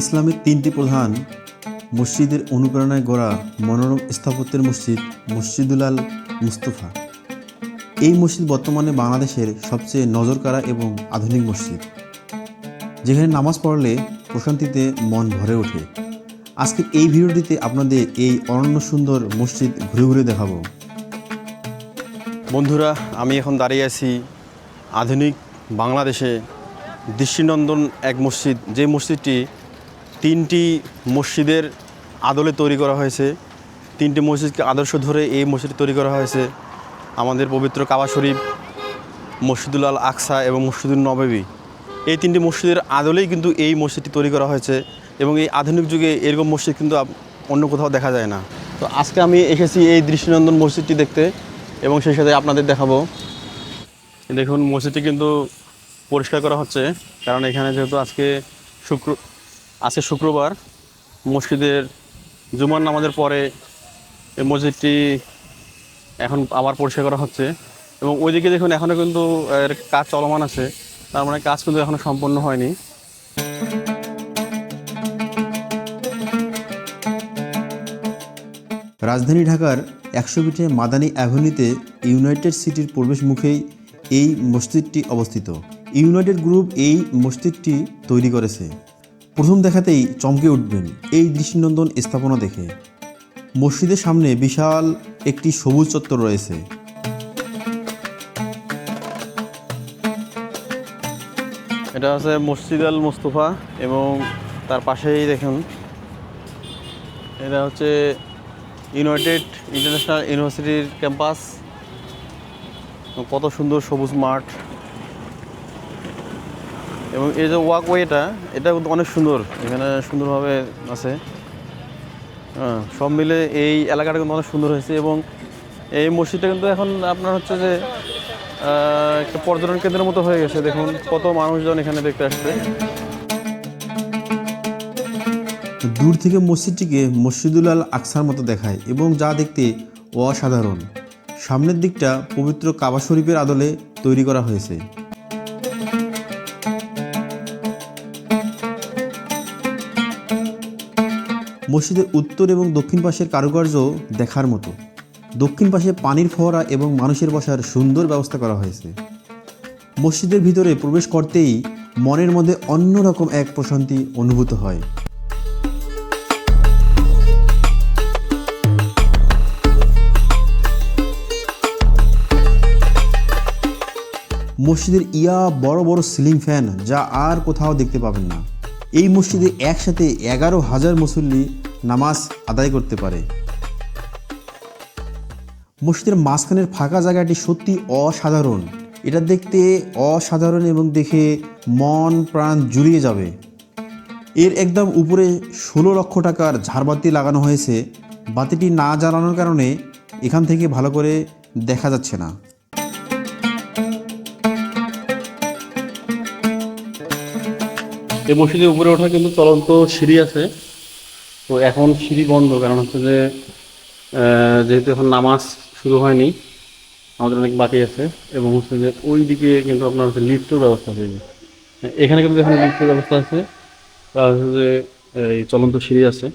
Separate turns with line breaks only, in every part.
ইসলামের তিনটি প্রধান মসজিদের অনুপ্রেরণায় গড়া মনোরম স্থাপত্যের মসজিদ মসজিদুল আল মুস্তফা। এই মসজিদ বর্তমানে বাংলাদেশের সবচেয়ে নজরকাড়া এবং আধুনিক মসজিদ। যেখানে নামাজ পড়লে প্রশান্তিতে মন ভরে ওঠে। আজকের এই ভিডিওটিতে আপনাদের এই অনন্য সুন্দর মসজিদ ঘুরে ঘুরে দেখাবো। বন্ধুরা, আমি এখন দাঁড়িয়ে আছি আধুনিক বাংলাদেশে দৃষ্টিনন্দন এক মসজিদ। যে মসজিদটি তিনটি মসজিদের আদলে তৈরি করা হয়েছে। তিনটি মসজিদকে আদর্শ ধরে এই মসজিদ তৈরি করা হয়েছে। আমাদের পবিত্র কাবা শরীফ, মসজিদুল আল আকসা এবং মসজিদুল নবাবী। এই তিনটি মসজিদের আদলেই কিন্তু এই মসজিদটি তৈরি করা হয়েছে এবং এই আধুনিক যুগে এরকম মসজিদ কিন্তু অন্য কোথাও দেখা যায় না। তো আজকে আমি এসেছি এই দৃষ্টিনন্দন মসজিদটি দেখতে এবং সেই সাথে আপনাদের দেখাবো। দেখুন, মসজিদটি কিন্তু পরিষ্কার করা হচ্ছে, কারণ এখানে যেহেতু আজকে শুক্র আজকে শুক্রবার মসজিদের জুমার নামাজের পরে এই মসজিদটি এখন আবার পরিষ্কার করা হচ্ছে এবং ওইদিকে দেখুন এখনও কিন্তু এর কাজ চলমান আছে, তার মানে কাজ কিন্তু এখনও সম্পন্ন হয়নি। রাজধানী ঢাকার একশো ফিটে মাদানী অ্যাভিনিউতে ইউনাইটেড সিটির প্রবেশ মুখেই এই মসজিদটি অবস্থিত। ইউনাইটেড গ্রুপ এই মসজিদটি তৈরি করেছে। প্রথম দেখাতেই চমকে উঠবেন এই দৃষ্টিনন্দন স্থাপনা দেখে। মসজিদের সামনে বিশাল একটি সবুজ চত্বর রয়েছে। এটা হচ্ছে মসজিদ আল মুস্তফা এবং তার পাশেই দেখুন, এটা হচ্ছে ইউনাইটেড ইন্টারন্যাশনাল ইউনিভার্সিটির ক্যাম্পাস। কত সুন্দর সবুজ মাঠ। এবং এই যে ওয়াকওয়েটা এটা কিন্তু অনেক সুন্দর। এখানে সুন্দরভাবে আছে। হ্যাঁ, সব মিলে এই এলাকাটা কিন্তু অনেক সুন্দর হয়েছে এবং এই মসজিদটা কিন্তু এখন আপনার হচ্ছে যে একটা পর্যটন কেন্দ্রের মতো হয়ে গেছে। দেখুন কত মানুষজন এখানে দেখতে আসছে। দূর থেকে মসজিদটিকে মসজিদুল আল আকসার মতো দেখায় এবং যা দেখতে অসাধারণ। সামনের দিকটা পবিত্র কাবা শরীফের আদলে তৈরি করা হয়েছে। মসজিদের উত্তর এবং দক্ষিণ পাশের কারুকার্য দেখার মতো। দক্ষিণ পাশে পানির ফোয়ারা এবং মানুষের বসার সুন্দর ব্যবস্থা করা হয়েছে। মসজিদের ভিতরে প্রবেশ করতেই মনের মধ্যে অন্যরকম এক প্রশান্তি অনুভূত হয়। মসজিদের ইয়া বড় বড় সিলিং ফ্যান যা আর কোথাও দেখতে পাবেন না। এই মসজিদে একসাথে এগারো হাজার মুসল্লি নামাজ আদায় করতে পারে। মসজিদের মাঝখানের ফাঁকা জায়গাটি সত্যি অসাধারণ। এটা দেখতে অসাধারণ এবং দেখে মন প্রাণ জুড়িয়ে যাবে। এর একদম উপরে ষোলো লক্ষ টাকার ঝাড়বাতি লাগানো হয়েছে। বাতিটি না জ্বালানোর কারণে এখান থেকে ভালো করে দেখা যাচ্ছে না।
এই মসজিদের উপরে ওঠা কিন্তু চলন্ত সিঁড়ি আছে। তো এখন সিঁড়ি বন্ধ, কারণ হচ্ছে যে যেহেতু এখন নামাজ শুরু হয়নি, আমাদের অনেক বাকি আছে, এবং হচ্ছে যে ওই দিকে কিন্তু আপনার হচ্ছে লিফটের ব্যবস্থা আছে। এখানে কিন্তু এখানে লিফটের ব্যবস্থা আছে আর হচ্ছে যে, এই চলন্ত সিঁড়ি আছে।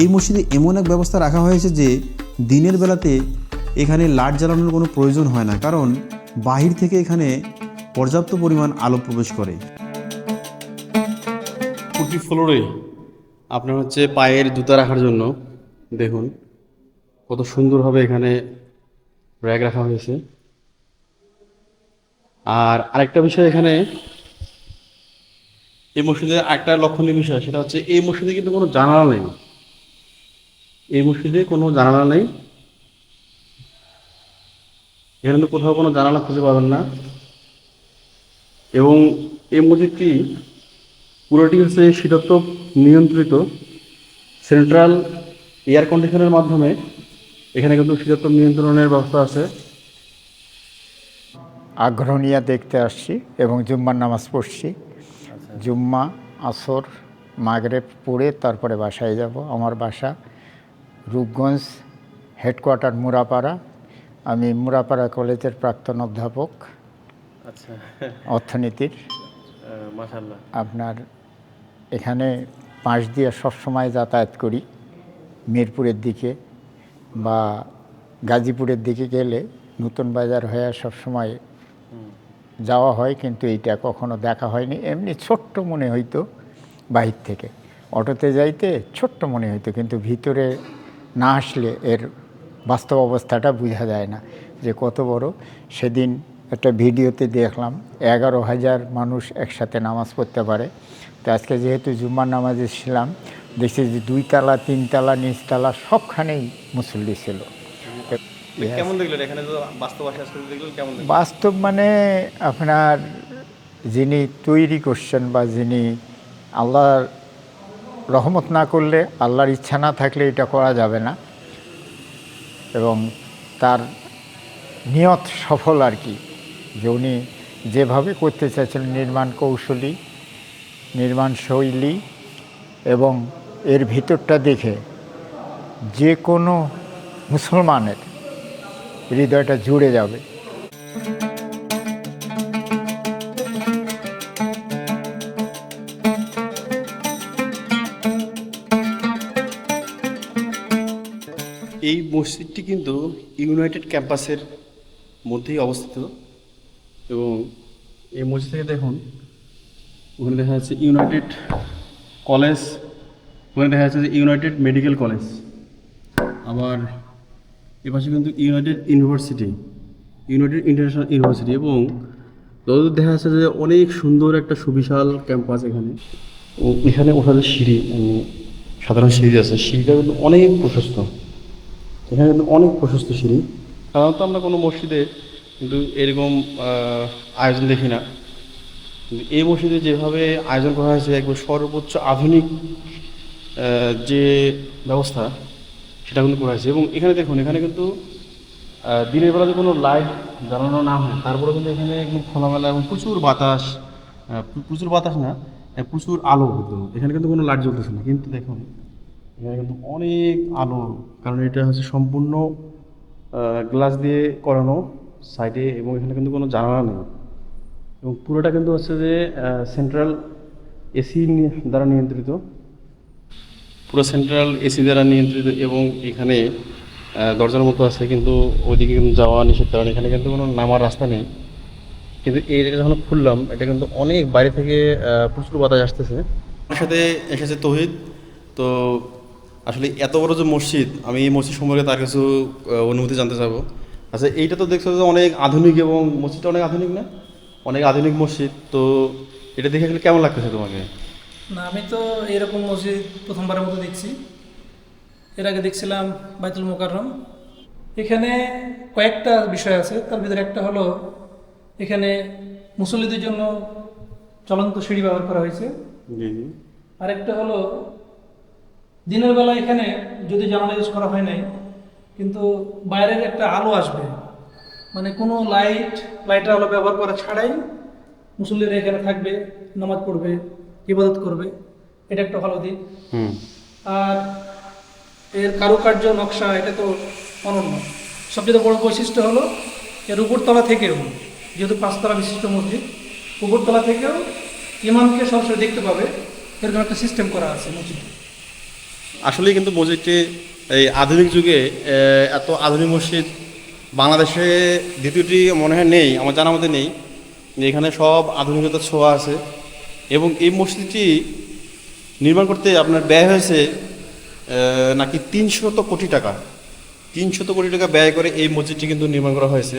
এই মসজিদে এমন এক ব্যবস্থা রাখা হয়েছে যে, দিনের বেলাতে এখানে লাইট জ্বালানোর কোনো প্রয়োজন হয় না, কারণ বাহির থেকে এখানে পর্যাপ্ত পরিমাণ আলো প্রবেশ করে।
প্রতি ফ্লোরে আপনার হচ্ছে পায়ের জুতা রাখার জন্য দেখুন, কত সুন্দরভাবে এখানে র্যাক রাখা হয়েছে। আর আরেকটা বিষয় এখানে, এই মসজিদে একটা লক্ষণীয় বিষয়, সেটা হচ্ছে এই মসজিদে কিন্তু কোনো জানালা নেই। এই মসজিদে কোনো জানালা নেই। এখানে কোথাও কোনো জানালা খুঁজে পাবেন না। এবং এই মসজিদটি পুরোটি হচ্ছে শীতত্ব নিয়ন্ত্রিত। সেন্ট্রাল এয়ার কন্ডিশনের মাধ্যমে এখানে কিন্তু শীতত্ব নিয়ন্ত্রণের ব্যবস্থা আছে।
আগ্রহ নিয়ে দেখতে আসছি এবং জুম্মার নামাজ পড়ছি। জুম্মা আসর মাগরেব পড়ে তারপরে বাসায় যাব। আমার বাসা রূপগঞ্জ হেডকোয়ার্টার মুরাপাড়া। আমি মুরাপাড়া কলেজের প্রাক্তন অধ্যাপক।
আচ্ছা।
অর্থনীতির।
আপনার এখানে পাশ দিয়ে সবসময় যাতায়াত করি। মিরপুরের দিকে বা গাজীপুরের দিকে গেলে নতুন বাজার হয়ে সবসময় যাওয়া হয় কিন্তু এইটা কখনো দেখা হয়নি। এমনি ছোট্ট মনে হইতো বাহির থেকে। অটোতে যাইতে ছোট্ট মনে হইতো কিন্তু ভিতরে না আসলে এর বাস্তব অবস্থাটা বোঝা যায় না যে কত বড়। সেদিন একটা ভিডিওতে দেখলাম এগারো হাজার মানুষ একসাথে নামাজ পড়তে পারে। তো আজকে যেহেতু জুম্মার নামাজে ছিলাম দেখছি যে দুই তালা তিনতলা নিচতলা সবখানেই মুসল্লি ছিল।
বাস্তব
মানে আপনার যিনি তৈরি করছেন বা যিনি আল্লাহর রহমত না করলে আল্লাহর ইচ্ছা না থাকলে এটা করা যাবে না। এবং তার নিয়ত সফল আর কি, যে উনি যেভাবে করতে চাইছিলেন নির্মাণ কৌশলী, নির্মাণ শৈলী এবং এর ভিতরটা দেখে যে কোনো মুসলমানের হৃদয়টা জুড়ে যাবে।
এই মসজিদটি কিন্তু ইউনাইটেড ক্যাম্পাসের মধ্যেই অবস্থিত এবং এই মসজিদ থেকে দেখুন, ওখানে দেখা যাচ্ছে ইউনাইটেড কলেজ, ওখানে দেখা যাচ্ছে যে ইউনাইটেড মেডিকেল কলেজ। আবার এপাশে কিন্তু united university, united international university এবং যতদূর দেখা যাচ্ছে যে অনেক সুন্দর একটা সুবিশাল ক্যাম্পাস এখানে। এখানে ওঠার যে সিঁড়ি সাধারণ সিঁড়ি আছে, সিঁড়িটা কিন্তু অনেক প্রশস্ত। এখানে কিন্তু অনেক প্রশস্ত সিঁড়ি। সাধারণত আমরা কোনো মসজিদে কিন্তু এরকম আয়োজন দেখি না। কিন্তু এই মসজিদে যেভাবে আয়োজন করা হয়েছে, একবার সর্বোচ্চ আধুনিক যে ব্যবস্থা, সেটা কিন্তু করা হয়েছে। এবং এখানে দেখুন, এখানে কিন্তু দিনের বেলাতে কোনো লাইট জ্বালানো না হয় তারপরে কিন্তু এখানে একদম খোলামেলা এবং প্রচুর বাতাস প্রচুর বাতাস না প্রচুর আলো এখানে কিন্তু কোনো লাইট জ্বলতেছে না। কিন্তু দেখুন এখানে কিন্তু অনেক আলো কারণ এটা হচ্ছে সম্পূর্ণ গ্লাস দিয়ে করানো সাইডে এবং এখানে কিন্তু কোনো জানালা নেই। এবং পুরোটা কিন্তু হচ্ছে যে সেন্ট্রাল এসি দ্বারা নিয়ন্ত্রিত। পুরো সেন্ট্রাল এসি দ্বারা নিয়ন্ত্রিত এবং এখানে দরজার মতো আছে কিন্তু ওইদিকে কিন্তু যাওয়া নিষেধ কারণ এখানে কিন্তু কোনো নামার রাস্তা নেই। কিন্তু এই জায়গা যখন খুললাম এটা কিন্তু অনেক বাইরে থেকে প্রচুর বাতাস আসতেছে। আমার সাথে এসেছে তহিদ। তো আসলে এত বড় যে মসজিদ আমি এই মসজিদ সম্পর্কে তার কিছু অনুভূতি জানতে চাবো। আচ্ছা এইটা তো দেখছ যে অনেক আধুনিক এবং মসজিদটা অনেক আধুনিক না? অনেক আধুনিক মসজিদ তো এটা দেখে আসলে কেমন লাগতেছে তোমাকে?
না আমি তো এরকম মসজিদ প্রথমবারের মতো দেখছি। এর আগে দেখছিলাম বাইতুল মোকাররম। এখানে কয়েকটা বিষয় আছে তার ভিতরে একটা হলো এখানে মুসল্লিদের জন্য চলন্ত সিঁড়ি ব্যবহার করা হয়েছে।
জি জি।
আরেকটা হলো দিনের বেলা এখানে যদি জানালা ইউজ করা হয় নাই কিন্তু বাইরের একটা আলো আসবে। মানে কোনো লাইট লাইটের আলো ব্যবহার করা ছাড়াই মুসল্লিরা এখানে থাকবে নামাজ পড়বে ইবাদত করবে। এটা একটা ভালো দিক। আর এর কারুকার্য নকশা এটা তো অনন্য। সবচেয়ে বড় বৈশিষ্ট্য হলো এর উপরতলা থেকেও যেহেতু পাঁচতলা বিশিষ্ট মসজিদ উপরতলা থেকেও ইমামকে সরাসরি দেখতে পাবে। এরকম একটা সিস্টেম করা আছে মসজিদে।
আসলেই কিন্তু মসজিদটি এই আধুনিক যুগে এত আধুনিক মসজিদ বাংলাদেশে দ্বিতীয়টি মনে হয় নেই, আমার জানা মধ্যে নেই, যে এখানে সব আধুনিকতার ছোঁয়া আছে। এবং এই মসজিদটি নির্মাণ করতে আপনার ব্যয় হয়েছে নাকি তিনশত কোটি টাকা। তিনশত কোটি টাকা ব্যয় করে এই মসজিদটি কিন্তু নির্মাণ করা হয়েছে।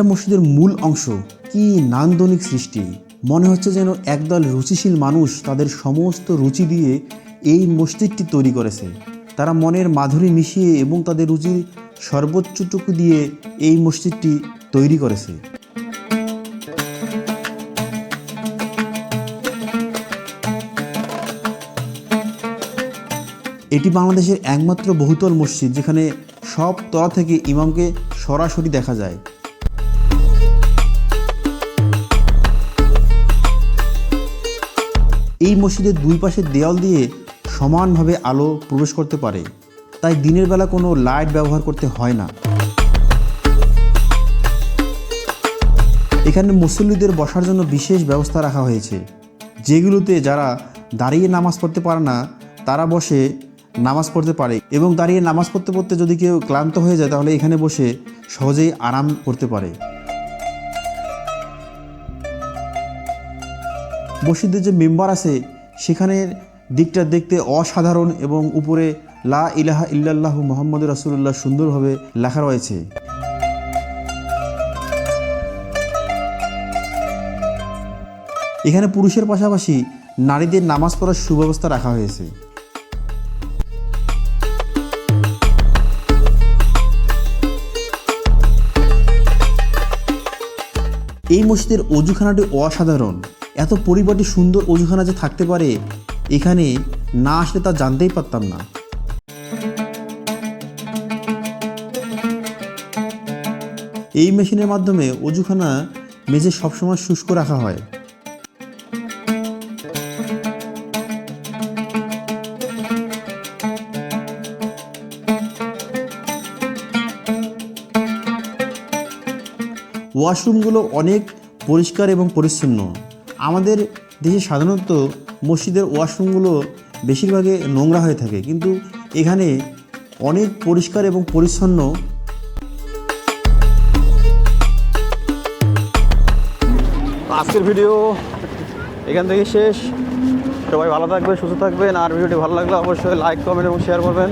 এটা মসজিদের মূল অংশ। কি নান্দনিক সৃষ্টি। মনে হচ্ছে যেন একদল রুচিশীল মানুষ তাদের সমস্ত রুচি দিয়ে এই মসজিদটি তৈরি করেছে। তারা মনের মাধুরী মিশিয়ে এবং তাদের রুচির সর্বোচ্চটুকু দিয়ে এই মসজিদটি তৈরি করেছে। এটি বাংলাদেশের একমাত্র বহুতল মসজিদ, যেখানে সব তলা থেকে ইমামকে সরাসরি দেখা যায়। এই মসজিদের দুই পাশের দেওয়াল দিয়ে সমানভাবে আলো প্রবেশ করতে পারে। তাই দিনের বেলা কোনো লাইট ব্যবহার করতে হয় না। এখানে মুসল্লিদের বসার জন্য বিশেষ ব্যবস্থা রাখা হয়েছে। যেগুলোতে যারা দাঁড়িয়ে নামাজ পড়তে পারে না, তারা বসে নামাজ পড়তে পারে এবং দাঁড়িয়ে নামাজ পড়তে পড়তে যদি কেউ ক্লান্ত হয়ে যায়, তাহলে এখানে বসে সহজেই আরাম করতে পারে। মসজিদের যে মেম্বার আছে, সেখানের দিকটা দেখতে অসাধারণ এবং উপরে লা ইলাহা ইল্লাল্লাহু মোহাম্মদ রাসুল্লাহ সুন্দরভাবে লেখা রয়েছে। এখানে পুরুষের পাশাপাশি নারীদের নামাজ পড়ার সুব্যবস্থা রাখা হয়েছে। এই মসজিদের অজুখানাটি অসাধারণ। এত পরিপাটি সুন্দর অজুখানা যে থাকতে পারে, এখানে না আসলে তা জানতেই পারতাম না। এই মেশিনের মাধ্যমে অজুখানা মেঝে সবসময় শুষ্ক রাখা হয়। ওয়াশরুমগুলো অনেক পরিষ্কার এবং পরিচ্ছন্ন। আমাদের দেশে সাধারণত মসজিদের ওয়াশরুমগুলো বেশিরভাগে নোংরা হয়ে থাকে। কিন্তু এখানে অনেক পরিষ্কার এবং পরিচ্ছন্ন
আজকের ভিডিও এখান থেকে শেষ। সবাই ভালো থাকবে সুস্থ থাকবেন। আর ভিডিওটি ভালো লাগলে অবশ্যই লাইক কমেন্ট এবং শেয়ার করবেন।